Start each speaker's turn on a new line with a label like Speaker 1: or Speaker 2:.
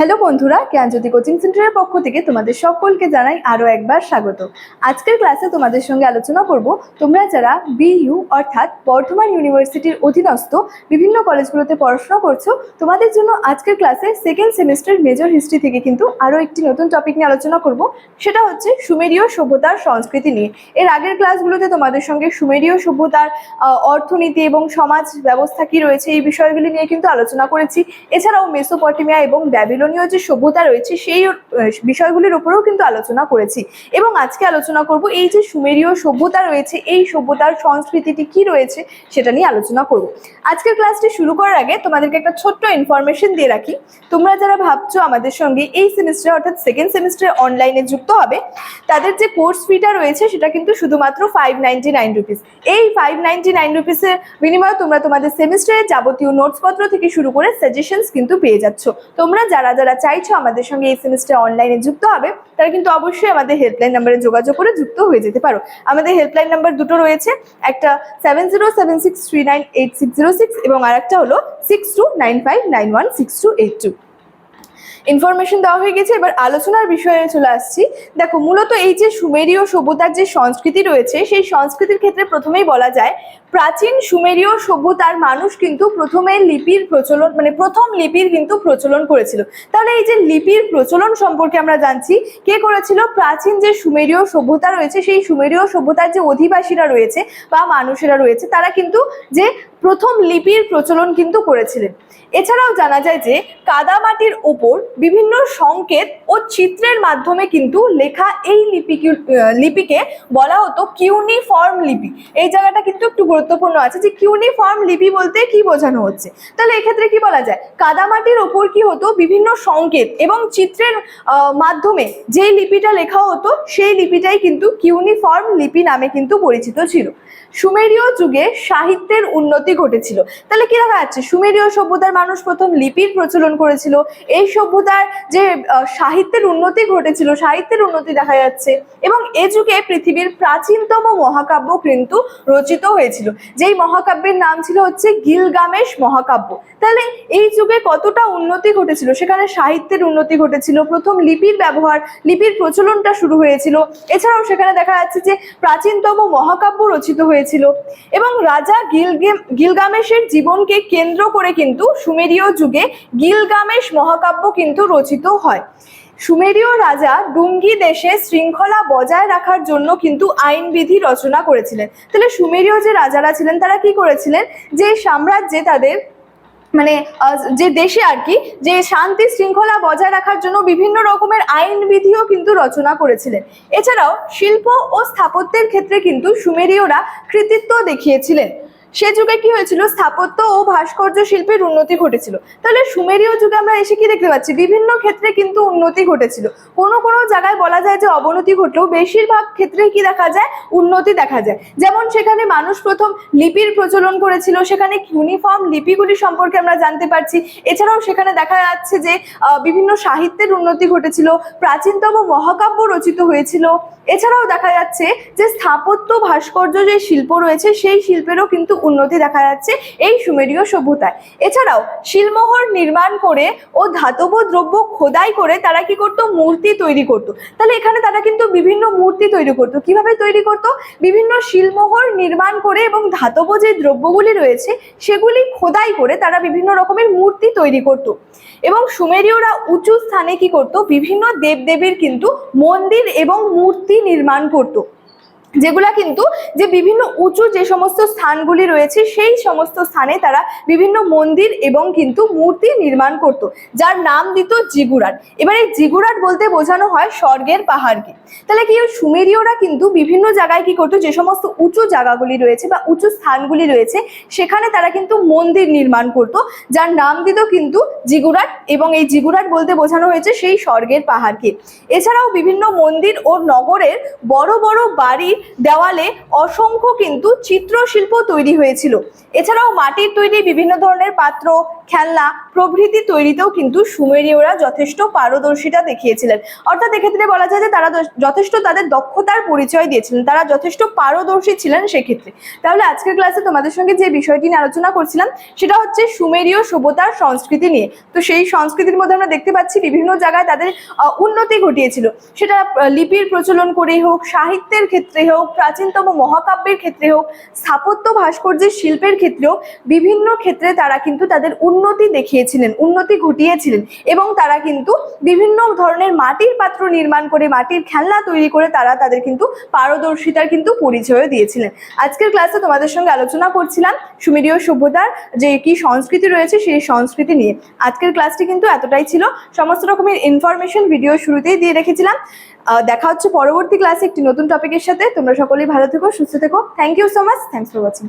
Speaker 1: Hello বন্ধুরা, জ্ঞানজ্যোতি coaching সেন্টারের পক্ষ থেকে তোমাদের সকলকে জানাই আরও একবার স্বাগত। আজকের ক্লাসে তোমাদের সঙ্গে আলোচনা করব, তোমরা যারা বিইউ অর্থাৎ বর্ধমান ইউনিভার্সিটির অধীনস্থ বিভিন্ন কলেজগুলোতে পড়াশোনা করছ, তোমাদের জন্য আজকের ক্লাসে সেকেন্ড সেমিস্টার মেজর হিস্ট্রি থেকে কিন্তু আরও একটি নতুন টপিক নিয়ে আলোচনা করব, সেটা হচ্ছে সুমেরীয় সভ্যতার সংস্কৃতি নিয়ে। এর আগের ক্লাসগুলোতে তোমাদের সঙ্গে সুমেরীয় সভ্যতার অর্থনীতি এবং সমাজ ব্যবস্থা কী রয়েছে এই বিষয়গুলি নিয়ে কিন্তু আলোচনা করেছি। এছাড়াও মেসোপটেমিয়া এবং ব্যাবিলনীয় যে সভ্যতা রয়েছে, সেই বিষয়গুলির উপরেও কিন্তু আলোচনা করেছি। এবং আজকে আলোচনা করব এই যে সুমেরীয় সভ্যতা রয়েছে, এই সভ্যতার সংস্কৃতিটি কি রয়েছে, সেটা নিয়ে আলোচনা করব। আজকের ক্লাসটি শুরু করার আগে তোমাদেরকে একটা ছোট্ট ইনফরমেশন দিয়ে রাখি। তোমরা যারা ভাবছ আমাদের সঙ্গে এই সেমিস্টারে অর্থাৎ সেকেন্ড সেমিস্টারে অনলাইনে যুক্ত হবে, তাদের যে কোর্স ফিটা রয়েছে, সেটা কিন্তু শুধুমাত্র ফাইভ নাইনটি নাইন রুপিস এই ফাইভ নাইনটি নাইন রুপিসের বিনিময়ে তোমরা তোমাদের সেমিস্টারের যাবতীয় নোটসপত্র থেকে শুরু করে সাজেশনস কিন্তু পেয়ে যাচ্ছ। তোমরা যারা যারা চাইছো আমাদের সঙ্গে এই সেমিস্টার অনলাইনে যুক্ত হবে, তারা কিন্তু অবশ্যই আমাদের হেল্পলাইন নাম্বারে যোগাযোগ করে যুক্ত হয়ে যেতে পারো। আমাদের হেল্পলাইন নাম্বার দুটো রয়েছে, একটা seven zero seven six three nine eight six zero six এবং আরেকটা হলো six two nine five nine one six two eight two information দেওয়া হয়ে গেছে, এবার আলোচনার বিষয়ে চলে আসছি। দেখো, মূলত এই যে সুমেরীয় সভ্যতার যে সংস্কৃতি রয়েছে, সেই সংস্কৃতির ক্ষেত্রে প্রথমেই বলা যায় প্রাচীন সুমেরীয় সভ্যতার মানুষ কিন্তু প্রথমে লিপির প্রচলন মানে প্রথম লিপির কিন্তু প্রচলন করেছিল। তাহলে এই যে লিপির প্রচলন সম্পর্কে আমরা জানছি, কে করেছিল? প্রাচীন যে সুমেরীয় সভ্যতা রয়েছে, সেই সুমেরীয় সভ্যতার যে অধিবাসীরা রয়েছে বা মানুষেরা রয়েছে, তারা কিন্তু যে প্রথম লিপির প্রচলন কিন্তু করেছিলেন। এছাড়াও জানা যায় যে কাদামাটির ওপর বিভিন্ন সংকেত ও চিত্রের মাধ্যমে কিন্তু লেখা এই লিপি লিপিকে বলা হতো কিউনিফর্ম লিপি। এই জায়গাটা কিন্তু একটু গুরুত্বপূর্ণ আছে যে কিউনিফর্ম লিপি বলতে কি বোঝানো হচ্ছে? তাহলে এক্ষেত্রে কি বলা যায়? কাদামাটির ওপর কি হতো? বিভিন্ন সংকেত এবং চিত্রের মাধ্যমে যেই লিপিটা লেখা হতো, সেই লিপিটাই কিন্তু কিউনিফর্ম লিপি নামে কিন্তু পরিচিত ছিল। সুমেরীয় যুগে সাহিত্যের উন্নতি ঘটেছিল। তাহলে কি দেখা যাচ্ছে? সুমেরীয় সভ্যতার মানুষ প্রথম লিপির প্রচলন করেছিল। এই সভ্যতার যে সাহিত্যের উন্নতি ঘটেছিল, সাহিত্যের উন্নতি দেখা যাচ্ছে। এবং এ যুগে পৃথিবীর প্রাচীনতম মহাকাব্য কিন্তু রচিত হয়েছিল। যেই মহাকাব্যের নাম ছিল হচ্ছে গিলগামেশ মহাকাব্য। তাহলে এই যুগে কতটা উন্নতি ঘটেছিল? সেখানে সাহিত্যের উন্নতি ঘটেছিল। প্রথম লিপির ব্যবহার, লিপির প্রচলনটা শুরু হয়েছিল। এছাড়াও সেখানে দেখা যাচ্ছে যে প্রাচীনতম মহাকাব্য রচিত হয়েছিল। এবং রাজা গিলগেম গিলগামেশের জীবনকে কেন্দ্র করে কিন্তু সুমেরীয় যুগে গিলগামেশ মহাকাব্য কিন্তু রচিত হয়। সুমেরীয় রাজা ডুঙ্গি দেশে শৃঙ্খলা বজায় রাখার জন্য কিন্তু আইনবিধি রচনা করেছিলেন। তাহলে সুমেরীয় যে রাজারা ছিলেন, তারা কি করেছিলেন? যে সাম্রাজ্যে তাদের মানে যে দেশে আর কি, যে শান্তি শৃঙ্খলা বজায় রাখার জন্য বিভিন্ন রকমের আইন বিধিও কিন্তু রচনা করেছিলেন। এছাড়াও শিল্প ও স্থাপত্যের ক্ষেত্রে কিন্তু সুমেরীয়রা কৃতিত্ব দেখিয়েছিলেন। সে যুগে কি হয়েছিল? স্থাপত্য ও ভাস্কর্য শিল্পের উন্নতি ঘটেছিল। তাহলে সুমেরীয় যুগে আমরা এসে কি দেখতে পাচ্ছি? বিভিন্ন ক্ষেত্রে কিন্তু উন্নতি ঘটেছিল। কোনো কোনো জায়গায় বলা যায় যে অবনতি ঘটলেও বেশিরভাগ ক্ষেত্রে কি দেখা যায়? উন্নতি দেখা যায়। যেমন সেখানে মানুষ প্রথম লিপির প্রচলন করেছিল, সেখানে ইউনিফর্ম লিপিগুলি সম্পর্কে আমরা জানতে পারছি। এছাড়াও সেখানে দেখা যাচ্ছে যে বিভিন্ন সাহিত্যের উন্নতি ঘটেছিল, প্রাচীনতম মহাকাব্য রচিত হয়েছিল। এছাড়াও দেখা যাচ্ছে যে স্থাপত্য ভাস্কর্য যে শিল্প রয়েছে, সেই শিল্পেরও কিন্তু উন্নতি দেখা যাচ্ছে এই সুমেরীয় সভ্যতায়। এছাড়াও শিলমোহর নির্মাণ করে ও ধাতব দ্রব্য খোদাই করে তারা কি করতো? মূর্তি তৈরি করতো। তাহলে এখানে তারা কিন্তু বিভিন্ন মূর্তি তৈরি করতো। কীভাবে তৈরি করতো? বিভিন্ন শিলমোহর নির্মাণ করে এবং ধাতব যে দ্রব্যগুলি রয়েছে সেগুলি খোদাই করে তারা বিভিন্ন রকমের মূর্তি তৈরি করত। এবং সুমেরীয়রা উঁচু স্থানে কি করত? বিভিন্ন দেবদেবীর কিন্তু মন্দির এবং মূর্তি নির্মাণ করত। যেগুলা কিন্তু যে বিভিন্ন উঁচু যে সমস্ত স্থানগুলি রয়েছে, সেই সমস্ত স্থানে তারা বিভিন্ন মন্দির এবং কিন্তু মূর্তি নির্মাণ করত, যার নাম দিত জিগুরাট। এবার এই জিগুরাট বলতে বোঝানো হয় স্বর্গের পাহাড়কে। তাহলে কি সুমেরীয়রা কিন্তু বিভিন্ন জায়গায় কি করতো? যে সমস্ত উঁচু জায়গাগুলি রয়েছে বা উঁচু স্থানগুলি রয়েছে, সেখানে তারা কিন্তু মন্দির নির্মাণ করত, যার নাম দিত কিন্তু জিগুরাট এবং এই জিগুরাট বলতে বোঝানো হয়েছে সেই স্বর্গের পাহাড়কে। এছাড়াও বিভিন্ন মন্দির ও নগরের বড় বড় বাড়ির দেওয়ালে অসংখ্য কিন্তু চিত্রশিল্প তৈরি হয়েছিল। এছাড়াও মাটির তৈরি বিভিন্ন ধরনের পাত্র, খেলনা প্রভৃতি তৈরিতেও কিন্তু সুমেরীয়রা যথেষ্ট পারদর্শিতা দেখিয়েছিলেন। অর্থাৎ এক্ষেত্রে বলা যায় যে তারা যথেষ্ট তাদের দক্ষতার পরিচয় দিয়েছিলেন, তারা যথেষ্ট পারদর্শী ছিলেন সেক্ষেত্রে। তাহলে আজকের ক্লাসে তোমাদের সঙ্গে যে বিষয়টি নিয়ে আলোচনা করছিলাম, সেটা হচ্ছে সুমেরীয় সভ্যতার সংস্কৃতি নিয়ে। তো সেই সংস্কৃতির মধ্যে আমরা দেখতে পাচ্ছি বিভিন্ন জায়গায় তাদের উন্নতি ঘটিয়েছিল। সেটা লিপির প্রচলন করেই হোক, সাহিত্যের ক্ষেত্রে হোক, প্রাচীনতম মহাকাব্যের ক্ষেত্রে হোক, স্থাপত্য ভাস্কর্যের শিল্পের ক্ষেত্রেও বিভিন্ন ক্ষেত্রে তারা কিন্তু তাদের উন্নতি দেখিয়েছিলেন, উন্নতি ঘটিয়েছিলেন এবং তারা কিন্তু বিভিন্ন ধরনের মাটির পাত্র নির্মাণ করে, মাটির খেলনা তৈরি করে তারা তাদের কিন্তু পারদর্শিতার কিন্তু পরিচয় দিয়েছিলেন। আজকের ক্লাসে তোমাদের সঙ্গে আলোচনা করছিলাম সুমেরীয় সভ্যতার যে কি সংস্কৃতি রয়েছে সেই সংস্কৃতি নিয়ে। আজকের ক্লাসটি কিন্তু এতটাই ছিল। সমস্ত রকমের ইনফরমেশন ভিডিও শুরুতেই দিয়ে রেখেছিলাম। দেখা হচ্ছে পরবর্তী ক্লাসে একটি নতুন টপিকের সাথে। তোমরা সকলেই ভালো থেকো সুস্থ থেকো। Thank you so much thanks for watching